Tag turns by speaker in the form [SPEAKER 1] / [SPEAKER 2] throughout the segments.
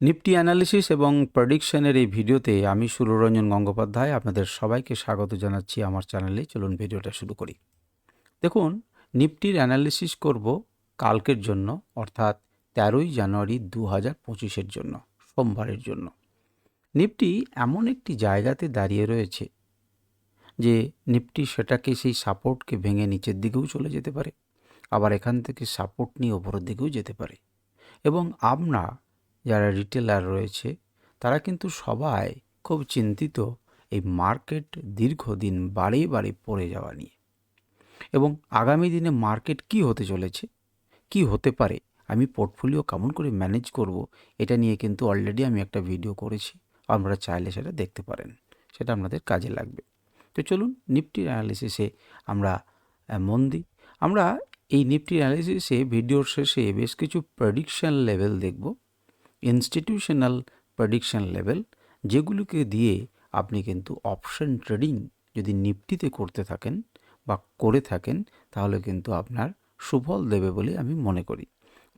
[SPEAKER 1] Nifty analysis এবং প্রেডিকশনের এই ভিডিওতে আমি সুররঞ্জন গঙ্গোপাধ্যায় আপনাদের সবাইকে স্বাগত জানাচ্ছি আমার চ্যানেলে। চলুন ভিডিওটা শুরু করি। দেখুন, নিফটির অ্যানালিসিস করব কালকের জন্য, অর্থাৎ তেরোই জানুয়ারি দু হাজার পঁচিশের জন্য, সোমবারের জন্য। নিফটি এমন একটি জায়গাতে দাঁড়িয়ে রয়েছে যে নিফটি সেটাকে সেই সাপোর্টকে ভেঙে নিচের দিকেও চলে যেতে পারে, আবার এখান থেকে সাপোর্ট নিয়ে ওপরের দিকেও যেতে পারে। এবং আমরা যারা রিটেলার রয়েছে, তারা কিন্তু সবাই খুব চিন্তিত এই মার্কেট দীর্ঘদিন বাড়ে বাড়ে পড়ে যাওয়া নিয়ে। এবং আগামী দিনে মার্কেট কি হতে চলেছে, কি হতে পারে, আমি পোর্টফোলিও কেমন করে ম্যানেজ করব, এটা নিয়ে কিন্তু অলরেডি আমি একটা ভিডিও করেছি, আপনারা চাইলে সেটা দেখতে পারেন, সেটা আপনাদের কাজে লাগবে। তো চলুন নিফটির অ্যানালিসিসে আমরা মন দিই। আমরা এই নিফটি অ্যানালিসিসে ভিডিওর শেষে বেশ কিছু প্রেডিকশন লেভেল দেখব। ইনস্টিটিউশনাল প্রেডিকশন লেভেল যেগুলোকে দিয়ে আপনি কিন্তু অপশন ট্রেডিং যদি নিফটিতে করতে থাকেন বা করে থাকেন, তাহলে কিন্তু আপনার সুফল দেবে বলে আমি মনে করি।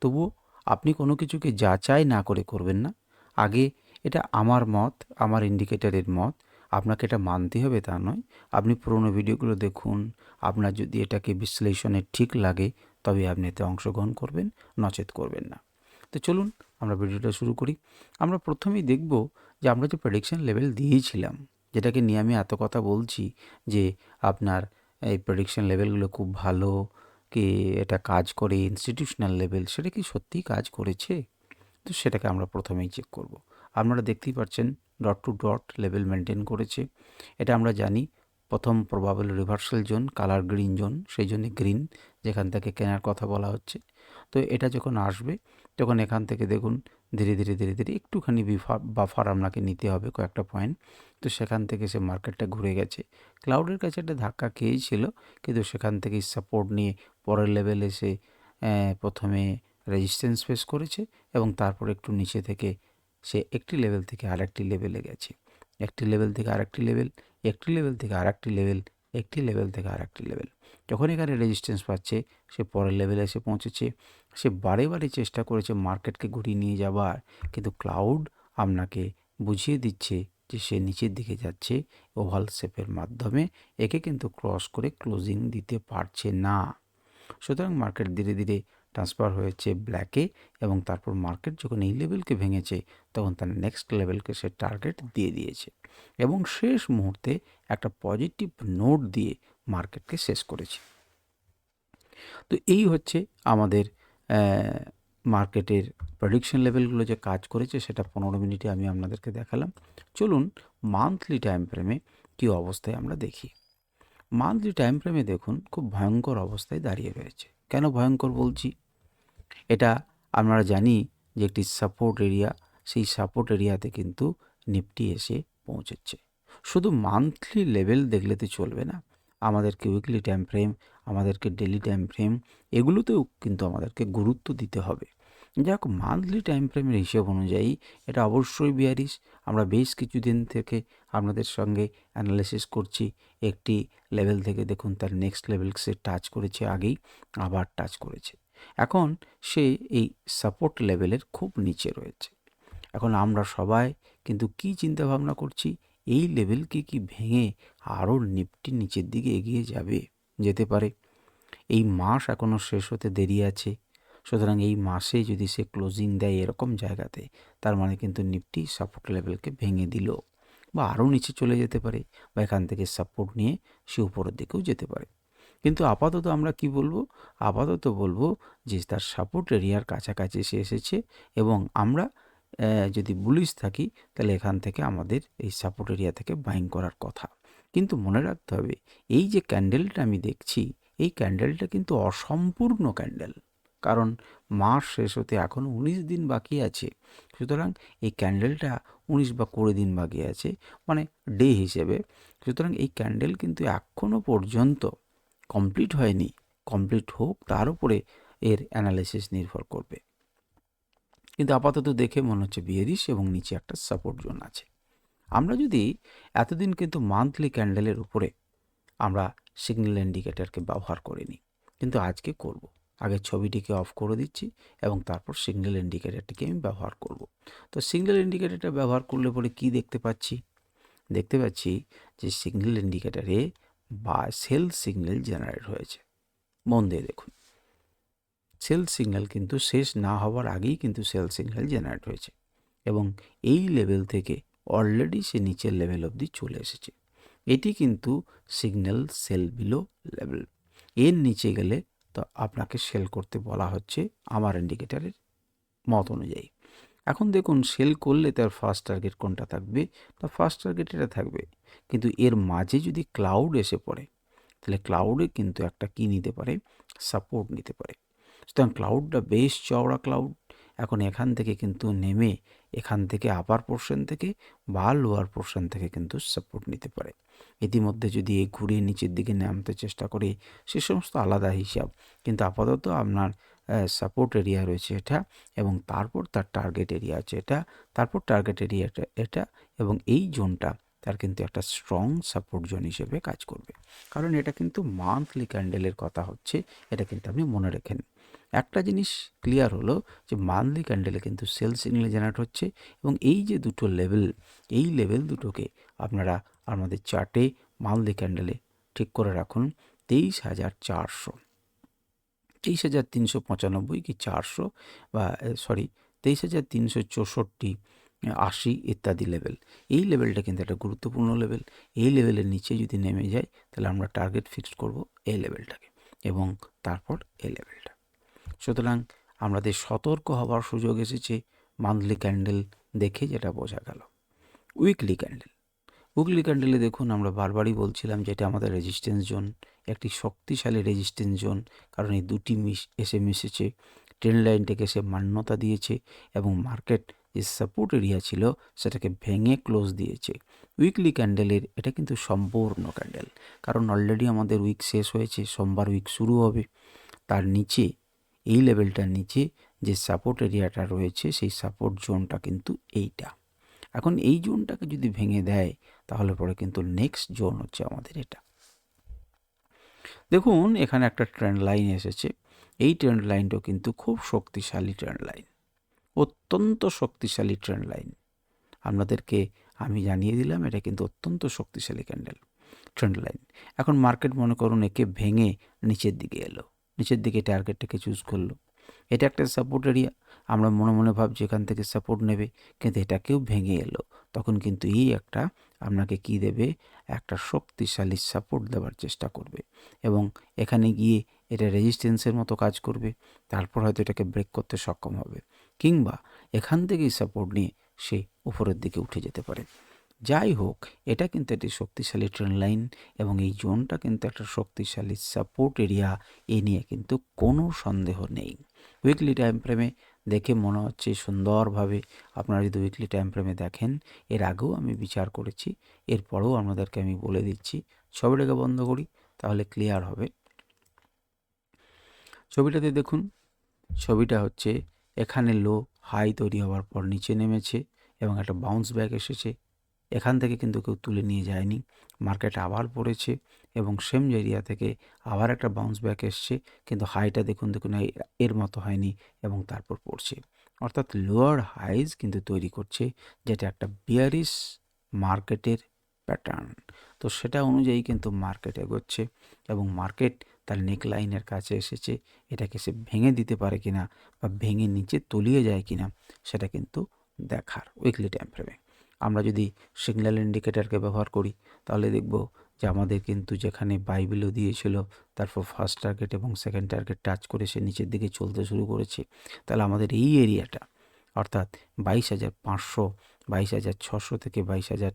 [SPEAKER 1] তবুও আপনি কোনো কিছুকে যাচাই না করে করবেন না। আগে এটা আমার মত, আমার ইন্ডিকেটারের মত, আপনাকে এটা মানতে হবে তা নয়। আপনি পুরোনো ভিডিওগুলো দেখুন, আপনার যদি এটাকে বিশ্লেষণে ঠিক লাগে, তবে আপনি এতে অংশগ্রহণ করবেন, নচেত করবেন না। তো চলুন আমরা ভিডিওটা শুরু করি। আমরা প্রথমেই দেখব যে আমরা যে প্রেডিকশন লেভেল দিয়েছিলাম, যেটাকে নিয়ে আমি এত কথা বলছি যে আপনার এই প্রেডিকশন লেভেলগুলো খুব ভালো, কি এটা কাজ করে ইনস্টিটিউশনাল লেভেল সেটা কি সত্যিই কাজ করেছে? তো সেটাকে আমরা প্রথমেই চেক করব। আপনারা দেখতেই পাচ্ছেন dot two dot level maintain করেছে। এটা আমরা জানি প্রথম probable reversal zone colour green zone সেই জন্য গ্রিন যেখান থেকে কেনার কথা বলা হচ্ছে। তো এটা যখন আসবে তখন এখান থেকে দেখুন ধীরে ধীরে ধীরে ধীরে একটুখানি বাফার আপনাকে নিতে হবে কয়েকটা পয়েন্ট তো সেখান থেকে সে মার্কেটটা ঘুরে গেছে। ক্লাউডের কাছে একটা ধাক্কা খেয়েছিল, কিন্তু সেখান থেকে সাপোর্ট নিয়ে পরের লেভেলে সে প্রথমে রেজিস্ট্যান্স ফেস করেছে এবং তারপর একটু নিচে থেকে সে একটি লেভেল থেকে আরেকটি লেভেলে গেছে। একটি লেভেল থেকে আরেকটি লেভেল একটি লেভেল থেকে আরেকটি লেভেল একটি লেভেল থেকে আর একটি লেভেল যখন এখানে রেজিস্ট্যান্স পাচ্ছে, সে পরের লেভেলে এসে পৌঁছেছে। সে বারে বারে চেষ্টা করেছে মার্কেটকে ঘুরিয়ে নিয়ে যাবার, কিন্তু ক্লাউড আপনাকে বুঝিয়ে দিচ্ছে যে সে নিচের দিকে যাচ্ছে ওভাল শেপের মাধ্যমে। একে কিন্তু ক্রস করে ক্লোজিং দিতে পারছে না। সুতরাং মার্কেট ধীরে ধীরে ট্রান্সফার হয়েছে ব্ল্যাকে এবং তারপর মার্কেট যখন এই লেভেলকে ভেঙেছে, তখন তার নেক্সট লেভেলকে সে টার্গেট দিয়ে দিয়েছে এবং শেষ মুহূর্তে একটা পজিটিভ নোট দিয়ে মার্কেটকে শেষ করেছে। তো এই হচ্ছে আমাদের মার্কেটের প্রেডিকশন লেভেলগুলো যে কাজ করেছে সেটা পনেরো মিনিটে আমি আপনাদেরকে দেখালাম। চলুন মান্থলি টাইম ফ্রেমে কী অবস্থায় আমরা দেখি। মান্থলি টাইম ফ্রেমে দেখুন, খুব ভয়ঙ্কর অবস্থায় দাঁড়িয়ে রয়েছে। কেন ভয়ঙ্কর বলছি? এটা আমরা জানি যে একটি সাপোর্ট এরিয়া সেই সাপোর্ট এরিয়াতে কিন্তু নিফটি এসে পৌঁছেছে। শুধু মান্থলি লেভেল দেখলে তো চলবে না। আমাদেরকে উইকলি টাইম ফ্রেম আমাদেরকে ডেলি টাইম ফ্রেম এগুলোতেও কিন্তু আমাদেরকে গুরুত্ব দিতে হবে। যাক মান্থলি টাইম ফ্রেমের হিসেব অনুযায়ী এটা অবশ্যই বিয়ারিশ আমরা বেশ কিছুদিন থেকে আপনাদের সঙ্গে অ্যানালিসিস করছি। একটি লেভেল থেকে দেখুন, তার নেক্সট লেভেল সে টাচ করেছে আগেই, আবার টাচ করেছে। এখন সে এই সাপোর্ট লেভেলের খুব নিচে রয়েছে। এখন আমরা সবাই কিন্তু কি চিন্তা ভাবনা করছি? এই লেভেলকে কি ভেঙে আরও নিফটি নিচের দিকে এগিয়ে যাবে? যেতে পারে। এই মাস এখনও শেষ হতে দেরি আছে। সুতরাং এই মাসে যদি সে ক্লোজিং দেয় এরকম জায়গাতে, তার মানে কিন্তু নিফটি সাপোর্ট লেভেলকে ভেঙে দিল বা আরও নিচে চলে যেতে পারে বা এখান থেকে সাপোর্ট নিয়ে সে উপরের দিকেও যেতে পারে। কিন্তু আপাতত আমরা কি বলব? আপাতত বলব যে, তার সাপোর্ট এরিয়ার কাছাকাছি সে এসেছে এবং আমরা যদি বুলিশ থাকি, তাহলে এখান থেকে আমাদের এই সাপোর্ট এরিয়া থেকে বাইং করার কথা। কিন্তু মনে রাখতে হবে, এই যে ক্যান্ডেলটা আমি দেখছি, এই ক্যান্ডেলটা কিন্তু অসম্পূর্ণ ক্যান্ডেল কারণ মাস শেষ হতে এখনও উনিশ দিন বাকি আছে। সুতরাং এই ক্যান্ডেলটা উনিশ বা কুড়ি দিন বাকি আছে মানে ডে হিসেবে। সুতরাং এই ক্যান্ডেল কিন্তু এখনও পর্যন্ত কমপ্লিট হয়নি কমপ্লিট হোক, তার উপরে এর অ্যানালিসিস নির্ভর করবে। কিন্তু আপাতত দেখে মনে হচ্ছে বিয়ারিশ এবং নিচে একটা সাপোর্ট জোন আছে। আমরা যদি এতদিন কিন্তু মান্থলি ক্যান্ডেলের উপরে আমরা সিগন্যাল ইন্ডিকেটরকে ব্যবহার করিনি, কিন্তু আজকে করব। আগে ছবিটিকে অফ করে দিচ্ছি এবং তারপর সিগন্যাল ইন্ডিকেটারটিকে আমি ব্যবহার করব। তো সিগন্যাল ইন্ডিকেটারটা ব্যবহার করলে পরে কি দেখতে পাচ্ছি? দেখতে পাচ্ছি যে সিগন্যাল ইন্ডিকেটারে বা সেল সিগন্যাল জেনারেট হয়েছে। মন দিয়ে দেখুন। সেল সিগন্যাল কিন্তু শেষ না হওয়ার আগেই কিন্তু সেল সিগন্যাল জেনারেট হয়েছে এবং এই লেভেল থেকে অলরেডি সে নিচের লেভেল অবধি চলে এসেছে। এটি কিন্তু সিগন্যাল সেল বিলো লেভেল। এর নিচে গেলে তো আপনাকে সেল করতে বলা হচ্ছে আমার ইন্ডিকেটারের মত অনুযায়ী। এখন দেখুন সেল করলে তার ফার্স্ট টার্গেট কোনটা থাকবে? তার ফার্স্ট টার্গেট এটা থাকবে। কিন্তু এর মাঝে যদি ক্লাউড এসে পড়ে, তাহলে ক্লাউডে কিন্তু একটা কি নিতে পারে? সাপোর্ট নিতে পারে। সুতরাং ক্লাউডটা বেশ চওড়া ক্লাউড এখন এখান থেকে কিন্তু নেমে এখান থেকে আপার পোর্শন থেকে বা লোয়ার পোর্শন থেকে কিন্তু সাপোর্ট নিতে পারে। ইতিমধ্যে যদি এই ঘুরে নিচের দিকে নামতে চেষ্টা করে, সে সমস্ত আলাদা হিসাব। কিন্তু আপাতত আপনার সাপোর্ট এরিয়া রয়েছে এটা এবং তারপর তার টার্গেট এরিয়া আছে এটা, তারপর টার্গেট এরিয়াটা এটা এবং এই জোনটা তার কিন্তু একটা স্ট্রং সাপোর্ট জোন হিসেবে কাজ করবে। কারণ এটা কিন্তু মান্থলি ক্যান্ডেলের কথা হচ্ছে, এটা কিন্তু আপনি মনে রেখেন। একটা জিনিস ক্লিয়ার হলো যে মান্থলি ক্যান্ডেলে কিন্তু সেল সিগন্যাল জেনারেট হচ্ছে এবং এই যে দুটো লেভেল এই লেভেল দুটোকে আপনারা আমাদের চার্টে মান্থলি ক্যান্ডেলে ঠিক করে রাখুন তেইশ হাজার চারশো। তেইশ হাজার তিনশো পঁচানব্বই কি চারশো বা সরি তেইশ হাজার তিনশো চৌষট্টি আশি ইত্যাদি লেভেল এই লেভেলটা কিন্তু একটা গুরুত্বপূর্ণ লেভেল এই লেভেলের নিচে যদি নেমে যায়, তাহলে আমরা টার্গেট ফিক্সড করব এই লেভেলটাকে এবং তারপর এই লেভেলটা সুতরাং আমাদের সতর্ক হওয়ার সুযোগ এসেছে মান্থলি ক্যান্ডেল দেখে যেটা বোঝা গেল। উইকলি ক্যান্ডেল উইকলি ক্যান্ডেলে দেখুন, আমরা বারবারই বলছিলাম যেটা আমাদের রেজিস্ট্যান্স জোন একটি শক্তিশালী রেজিস্ট্যান্স জোন কারণ এই দুটি মিশ এসে মিশেছে ট্রেন লাইনটাকে সে মান্যতা দিয়েছে এবং মার্কেট যে সাপোর্ট এরিয়া ছিল সেটাকে ভেঙে ক্লোজ দিয়েছে। উইকলি ক্যান্ডেলের এটা কিন্তু সম্পূর্ণ ক্যান্ডেল কারণ অলরেডি আমাদের উইক শেষ হয়েছে, সোমবার উইক শুরু হবে। তার নিচে, এই লেভেলটার নিচে যে সাপোর্ট এরিয়াটা রয়েছে, সেই সাপোর্ট জোনটা কিন্তু এইটা। এখন এই জোনটাকে যদি ভেঙে দেয়, তাহলে পরে কিন্তু নেক্সট জোন হচ্ছে আমাদের এটা। দেখুন, এখানে একটা ট্রেন্ড লাইন এসেছে। এই ট্রেন্ড লাইনটাও কিন্তু খুব শক্তিশালী ট্রেন্ড লাইন অত্যন্ত শক্তিশালী ট্রেন্ড লাইন আপনাদেরকে আমি জানিয়ে দিলাম, এটা কিন্তু অত্যন্ত শক্তিশালী ক্যান্ডেল ট্রেন্ড লাইন এখন মার্কেট মনে করুন একে ভেঙে নিচের দিকে এলো, নিচের দিকে টার্গেটটাকে চুজ করল। এটা একটা সাপোর্ট এরিয়া আমরা মনে মনে ভাবছি এখান থেকে সাপোর্ট নেবে, কিন্তু এটাকেও ভেঙে এলো। তখন কিন্তু এই একটা আপনাকে কি দেবে? একটা শক্তিশালী সাপোর্ট দেওয়ার চেষ্টা করবে। এবং এখানে গিয়ে এটা রেজিস্ট্যান্সের মতো কাজ করবে। তারপর হয়তো এটাকে ব্রেক করতে সক্ষম হবে। কিংবা এখান থেকেই সাপোর্ট নিয়ে সে উপরের দিকে উঠে যেতে পারে। যাই হোক, এটা কিন্তু একটি শক্তিশালী ট্রেন লাইন এবং এই জোনটা কিন্তু একটা শক্তিশালী সাপোর্ট এরিয়া এ নিয়ে কিন্তু কোনো সন্দেহ নেই। উইকলি টাইম ফ্রেমে দেখে মনে হচ্ছে সুন্দরভাবে আপনারা যদি উইকলি টাইম ফ্রেমে দেখেন, এর আগেও আমি বিচার করেছি, এরপরেও আপনাদেরকে আমি বলে দিচ্ছি, ছবিটাকে বন্ধ করি, তাহলে ক্লিয়ার হবে। ছবিটাতে দেখুন, ছবিটা হচ্ছে এখানে লো হাই তৈরি হওয়ার পর নিচে নেমেছে এবং একটা বাউন্স ব্যাক এসেছে। এখান থেকে কিন্তু কেউ তুলে নিয়ে যায়নি মার্কেট আবার পড়েছে। এবং সেম এরিয়া থেকে আবার একটা বাউন্স ব্যাক এসছে। কিন্তু হাইটা দেখুন দেখুন এর মতো হয়নি এবং তারপর পড়ছে। অর্থাৎ লোয়ার হাইজ কিন্তু তৈরি করছে, যেটা একটা বিয়ারিস মার্কেটের প্যাটার্ন তো সেটা অনুযায়ী কিন্তু মার্কেট এগোচ্ছে এবং মার্কেট তার নেক লাইনের কাছে এসেছে। এটাকে সে ভেঙে দিতে পারে কিনা বা ভেঙে নিচে তলিয়ে যায় কিনা, সেটা কিন্তু দেখার উইকলি টাইম ফ্রেমে আমরা যদি সিগন্যাল ইন্ডিকেটারকে ব্যবহার করি, তাহলে দেখব যে আমাদের কিন্তু যেখানে বাইবেলও দিয়েছিল, তারপর ফার্স্ট টার্গেট এবং সেকেন্ড টার্গেট টাচ করে সে নিচের দিকে চলতে শুরু করেছে। তাহলে আমাদের এই এরিয়াটা, অর্থাৎ বাইশ হাজার পাঁচশো, বাইশ হাজার ছশো থেকে বাইশ হাজার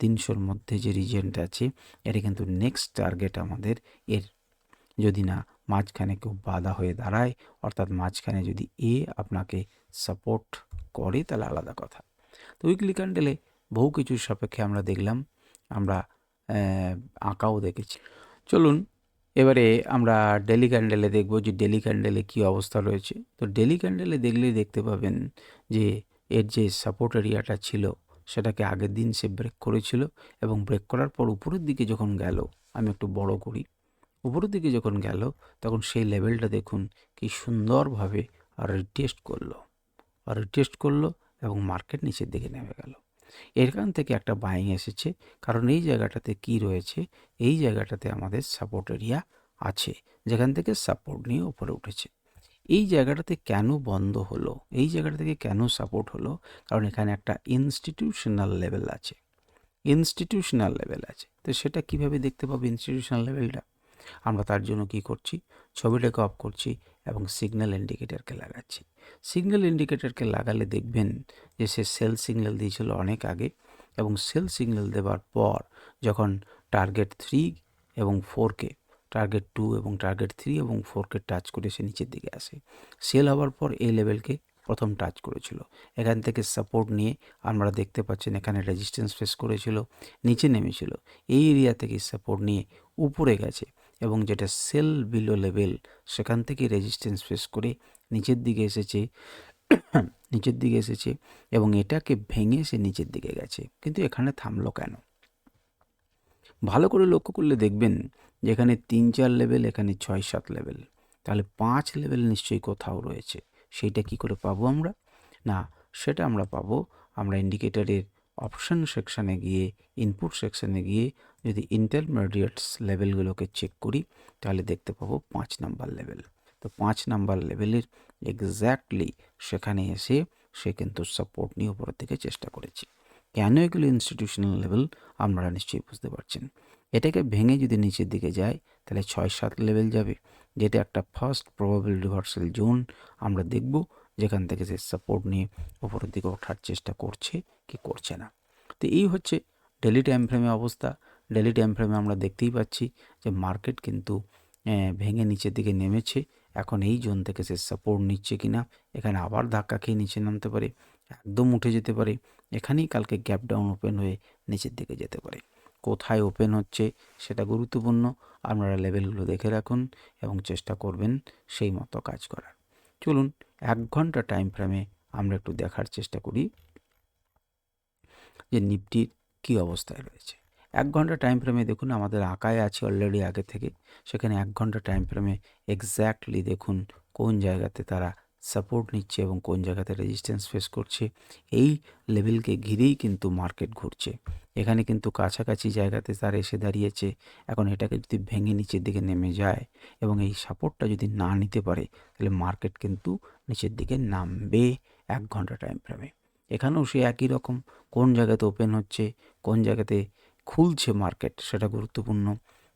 [SPEAKER 1] তিনশোর মধ্যে যে রিজেন্ট আছে, এটা কিন্তু নেক্সট টার্গেট আমাদের এর। যদি না মাঝখানে কেউ বাধা হয়ে দাঁড়ায়, অর্থাৎ মাঝখানে যদি এ আপনাকে সাপোর্ট করে, তাহলে আলাদা কথা। তো উইকলি ক্যান্ডেলে বহু কিছুর সাপেক্ষে আমরা দেখলাম, আমরা আঁকাও দেখেছি। চলুন, এবারে আমরা ডেলি ক্যান্ডেলে দেখব যে ডেলি ক্যান্ডেলে কী অবস্থা রয়েছে। তো ডেলি ক্যান্ডেলে দেখলেই দেখতে পাবেন যে এর যে সাপোর্ট এরিয়াটা ছিল, সেটাকে আগের দিন সে ব্রেক করেছিল এবং ব্রেক করার পর উপরের দিকে যখন গেল, আমি একটু বড় করি, উপরের দিকে যখন গেল, তখন সেই লেভেলটা দেখুন কি সুন্দরভাবে রিটেস্ট করল রিটেস্ট করল এবং মার্কেট নিচের দিকে নেমে গেল। এখান থেকে একটা বাইং এসেছে। কারণ এই জায়গাটাতে কি রয়েছে? এই জায়গাটাতে আমাদের সাপোর্ট এরিয়া আছে, যেখান থেকে সাপোর্ট নিয়ে উপরে উঠেছে। এই জায়গাটাতে কেন বন্ধ হলো? এই জায়গাটা থেকে কেন সাপোর্ট হলো? কারণ এখানে একটা ইনস্টিটিউশনাল লেভেল আছে। ইনস্টিটিউশনাল লেভেল আছে। তো সেটা কীভাবে দেখতে পাবো ইনস্টিটিউশনাল লেভেলটা আমরা তার জন্য কি করছি? ছবিটাকে অফ করছি। এবং সিগন্যাল ইন্ডিকেটরকে লাগাচ্ছি। সিগন্যাল ইন্ডিকেটরকে লাগালে দেখবেন যে সে সেল সিগন্যাল দিয়েছিল অনেক আগে এবং সেল সিগন্যাল দেওয়ার পর যখন টার্গেট থ্রি এবং ফোরকে টার্গেট টু এবং টার্গেট থ্রি এবং ফোরকে টাচ করে সে নিচের দিকে আসে। সেল হওয়ার পর এই লেভেলকে প্রথম টাচ করেছিল। এখান থেকে সাপোর্ট নিয়ে আমরা দেখতে পাচ্ছেন এখানে রেজিস্ট্যান্স ফেস করেছিল, নিচে নেমেছিল। এই এরিয়া থেকে সাপোর্ট নিয়ে উপরে গেছে। এবং যেটা সেল বিলো লেভেল, সেখান থেকে রেজিস্ট্যান্স ফেস করে নিচের দিকে এসেছে, নিচের দিকে এসেছে এবং এটাকে ভেঙে সে নিচের দিকে গেছে। কিন্তু এখানে থামলো কেন? ভালো করে লক্ষ্য করলে দেখবেন যে এখানে তিন চার লেভেল এখানে ছয় সাত লেভেল তাহলে পাঁচ লেভেল নিশ্চয়ই কোথাও রয়েছে। সেইটা কি করে পাবো আমরা? না, সেটা আমরা পাবো, আমরা ইন্ডিকেটরের অপশন সেকশানে গিয়ে ইনপুট সেকশানে গিয়ে যদি ইন্টারমিডিয়েটস লেভেলগুলোকে চেক করি, তাহলে দেখতে পাবো পাঁচ নাম্বার লেভেল তো পাঁচ নাম্বার লেভেলের এক্স্যাক্টলি সেখানে এসে সে কিন্তু সাপোর্ট নিয়ে উপরের দিকে চেষ্টা করেছে। কেন এগুলো ইনস্টিটিউশনাল লেভেল আপনারা নিশ্চয়ই বুঝতে পারছেন। এটাকে ভেঙে যদি নিচের দিকে যায়, তাহলে ছয় সাত লেভেল যাবে। যেটা একটা ফার্স্ট প্রবাবল রিভার্সাল জোন আমরা দেখব যেখান থেকে সে সাপোর্ট নিয়ে উপরের দিকে ওঠার চেষ্টা করছে কি করছে না। তো এই হচ্ছে ডেলি টাইম ফ্রেমে অবস্থা। ডেলি টাইম ফ্রেমে আমরা দেখতেই পাচ্ছি যে মার্কেট কিন্তু ভেঙে নিচের দিকে নেমেছে। এখন এই জোন থেকে সে সাপোর্ট নিচ্ছে কিনা, এখানে আবার ধাক্কা খেয়ে নিচে নামতে পারে, একদম উঠে যেতে পারে। এখানেই কালকে গ্যাপ ডাউন ওপেন হয়ে নিচের দিকে যেতে পারে। কোথায় ওপেন হচ্ছে সেটা গুরুত্বপূর্ণ, আপনারা লেভেলগুলো দেখে রাখুন এবং চেষ্টা করবেন সেই মতো কাজ করার। চলুন ঘণ্টা টাইম ফ্রেমে আমরা একটু দেখার চেষ্টা করি যে নিফটির কি অবস্থায় রয়েছে। এক ঘণ্টা টাইম ফ্রেমে দেখুন, আমাদের আঁকায় আছে অলরেডি আগে থেকে। সেখানে এক ঘণ্টা টাইম ফ্রেমে এক্স্যাক্টলি দেখুন কোন জায়গাতে তারা সাপোর্ট নিচ্ছে এবং কোন জায়গাতে রেজিস্ট্যান্স ফেস করছে, এই লেভেলকে ঘিরেই কিন্তু মার্কেট ঘুরছে। এখানে কিন্তু কাছাকাছি জায়গাতে তার এসে দাঁড়িয়েছে, এখন এটাকে যদি ভেঙে নিচের দিকে নেমে যায় এবং এই সাপোর্টটা যদি না নিতে পারে, তাহলে মার্কেট কিন্তু নিচের দিকে নামবে এক ঘণ্টা টাইম ফ্রেমে এখানেও সে একই রকম, কোন জায়গাতে ওপেন হচ্ছে, কোন জায়গাতে খুলছে মার্কেট সেটা গুরুত্বপূর্ণ।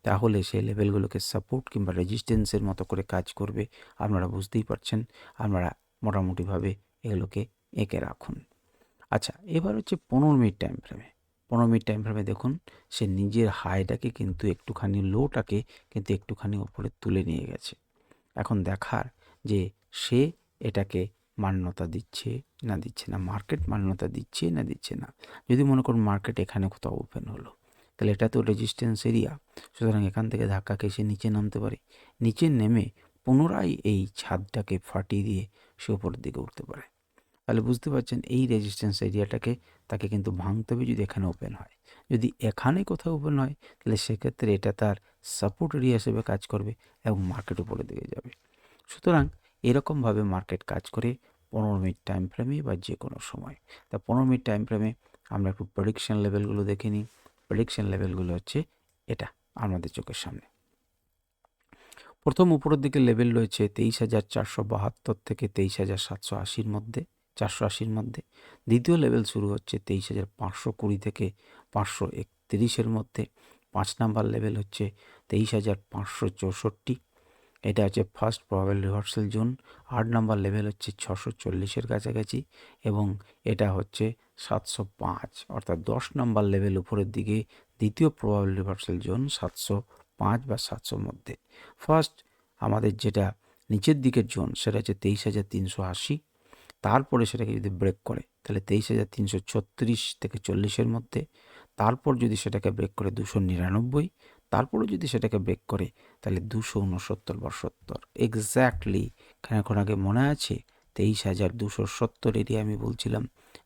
[SPEAKER 1] তাহলে সেই লেভেলগুলোকে সাপোর্ট কিংবা রেজিস্ট্যান্সের মতো করে কাজ করবে, আপনারা বুঝতেই পারছেন। আপনারা মোটামুটিভাবে এগুলোকে এঁকে রাখুন। আচ্ছা এবার হচ্ছে পনেরো মিনিট টাইম ফ্রেমে পনেরো মিনিট টাইম ফ্রেমে দেখুন, সে নিজের হাইটাকে কিন্তু একটুখানি লোটাকে কিন্তু একটুখানি ওপরে তুলে নিয়ে গেছে। এখন দেখার যে সে এটাকে মান্যতা দিচ্ছে না দিচ্ছে না মার্কেট মান্যতা দিচ্ছে না দিচ্ছে না। যদি মনে করুন মার্কেট এখানে কোথাও ওপেন হলো তাহলে এটা তো রেজিস্ট্যান্স এরিয়া সুতরাং এখান থেকে ধাক্কা খেয়ে নিচে নামতে পারে। নিচে নেমে পুনরায় এই ছাদটাকে ফাটিয়ে দিয়ে সে ওপরের দিকে উঠতে পারে। তাহলে বুঝতে পারছেন, এই রেজিস্ট্যান্স এরিয়াটাকে তাকে কিন্তু ভাঙতে হবে যদি এখানে ওপেন হয়। যদি এখানে কোথাও ওপেন হয়, তাহলে সেক্ষেত্রে এটা তার সাপোর্ট এরিয়া হিসেবে কাজ করবে এবং মার্কেট উপরের দিকে যাবে। সুতরাং এরকমভাবে মার্কেট কাজ করে পনেরো মিনিট টাইম ফ্রেমে বা যে কোনো সময়। তা পনেরো মিনিট টাইম ফ্রেমে আমরা একটু প্রডিকশন লেভেলগুলো দেখে নিই। প্রেডিকশন লেভেলগুলো হচ্ছে এটা আমাদের চোখের সামনে। প্রথম উপরের দিকে লেভেল রয়েছে তেইশ হাজার চারশো বাহাত্তর থেকে তেইশ হাজার সাতশো আশির মধ্যে, চারশো আশির মধ্যে। দ্বিতীয় লেভেল শুরু হচ্ছে তেইশ হাজার পাঁচশো কুড়ি থেকে পাঁচশো একত্রিশের মধ্যে। পাঁচ নাম্বার লেভেল হচ্ছে তেইশ হাজার পাঁচশো চৌষট্টি। এটা হচ্ছে ফার্স্ট প্রবাবেল রিভার্সাল জোন আট নাম্বার লেভেল হচ্ছে ছশো চল্লিশের কাছাকাছি এবং এটা হচ্ছে সাতশো পাঁচ, অর্থাৎ দশ নাম্বার লেভেল উপরের দিকে দ্বিতীয় প্রবাবেল রিভার্সাল জোন সাতশো পাঁচ বা সাতশোর মধ্যে। ফার্স্ট আমাদের যেটা নিচের দিকের জোন সেটা হচ্ছে তেইশ হাজার তিনশো আশি, তারপরে সেটাকে যদি ব্রেক করে, তাহলে তেইশ হাজার তিনশো ছত্রিশ থেকে চল্লিশের মধ্যে, তারপর যদি সেটাকে ব্রেক করে দুশো নিরানব্বই তারপরে যদি সেটাকে ব্রেক করে, তাহলে দুশো উনসত্তর বা সত্তর। এক্স্যাক্টলি খানিক্ষণ আগে মনে আছে? তেইশ হাজার দুশো সত্তর এরিয়া আমি বলছিলাম,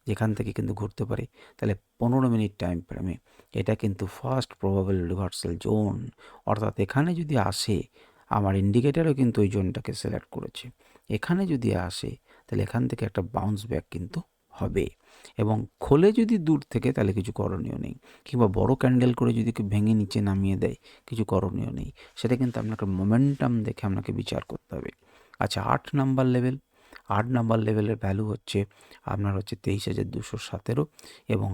[SPEAKER 1] যেখান থেকে কিন্তু ঘুরতে পারে। তাহলে পনেরো মিনিট টাইম ফ্রেমে এটা কিন্তু ফার্স্ট প্রবাবল রিভার্সাল জোন অর্থাৎ এখানে যদি আসে, আমার ইন্ডিকেটারও কিন্তু ওই জোনটাকে সিলেক্ট করেছে। এখানে যদি আসে, তাহলে এখান থেকে একটা বাউন্স ব্যাক কিন্তু হবে। এবং খোলে যদি দূর থেকে তাহলে কিছু করণীয় নেই। কিংবা বড় ক্যান্ডেল করে যদি কেউ ভেঙে নিচে নামিয়ে দেয়, কিছু করণীয় নেই। সেটা কিন্তু আপনাকে মোমেন্টাম দেখে আপনাকে বিচার করতে হবে। আচ্ছা আট নাম্বার লেভেল আট নাম্বার লেভেলের ভ্যালু হচ্ছে আপনার হচ্ছে তেইশ হাজার দুশো সতেরো এবং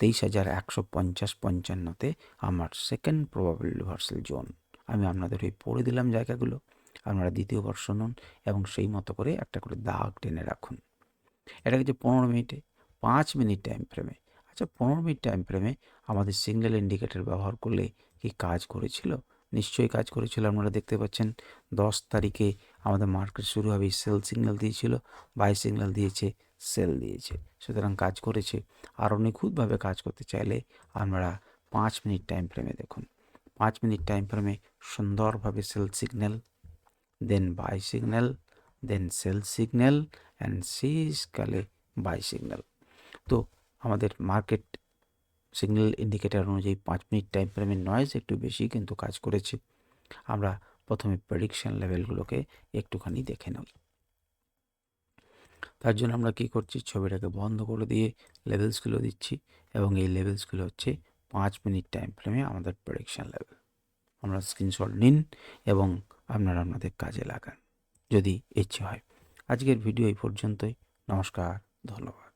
[SPEAKER 1] তেইশ হাজার একশো পঞ্চাশ পঞ্চান্নতে আমার সেকেন্ড প্রবাবল রিভার্সাল জোন আমি আপনাদের ওই পড়ে দিলাম জায়গাগুলো। আপনারা দ্বিতীয়বার শুনুন এবং সেই মতো করে একটা করে দাগ টেনে রাখুন। এটা হচ্ছে পনেরো মিনিটে, পাঁচ মিনিট টাইম ফ্রেমে আচ্ছা পনেরো মিনিট টাইম ফ্রেমে আমাদের সিঙ্গেল ইন্ডিকেটর ব্যবহার করলে কি কাজ করেছিল? নিশ্চয়ই কাজ করেছিল। আপনারা দেখতে পাচ্ছেন, দশ তারিখে আমাদের মার্কেট শুরু হবে। সেল সিগন্যাল দিয়েছিল বাই সিগন্যাল দিয়েছে সেল দিয়েছে। সুতরাং কাজ করেছে। আরও নিখুঁতভাবে কাজ করতে চাইলে আমরা পাঁচ মিনিট টাইম ফ্রেমে দেখুন। পাঁচ মিনিট টাইম ফ্রেমে সুন্দরভাবে সেল সিগন্যাল দেন বাই সিগন্যাল দেন সেল সিগন্যাল অ্যান্ড শেষকালে বাই সিগন্যাল তো আমাদের মার্কেট সিগন্যাল ইন্ডিকেটার অনুযায়ী পাঁচ মিনিট টাইম ফ্রেমের নয়েজ একটু বেশি কিন্তু কাজ করেছে। আমরা প্রথমে প্রেডিকশন লেভেলগুলোকে একটুখানি দেখে নেব। তার জন্য আমরা কি করছি? ছবিটাকে বন্ধ করে দিয়ে লেভেলসগুলো দিচ্ছি এবং এই লেভেলসগুলো হচ্ছে পাঁচ মিনিট টাইম ফ্রেমে আমাদের প্রেডিকশন লেভেল আমরা স্ক্রিনশট নিন এবং আপনারা আপনাদের কাজে লাগান। যদি ইচ্ছে হয়। আজকের ভিডিও এই পর্যন্তই। নমস্কার ধন্যবাদ।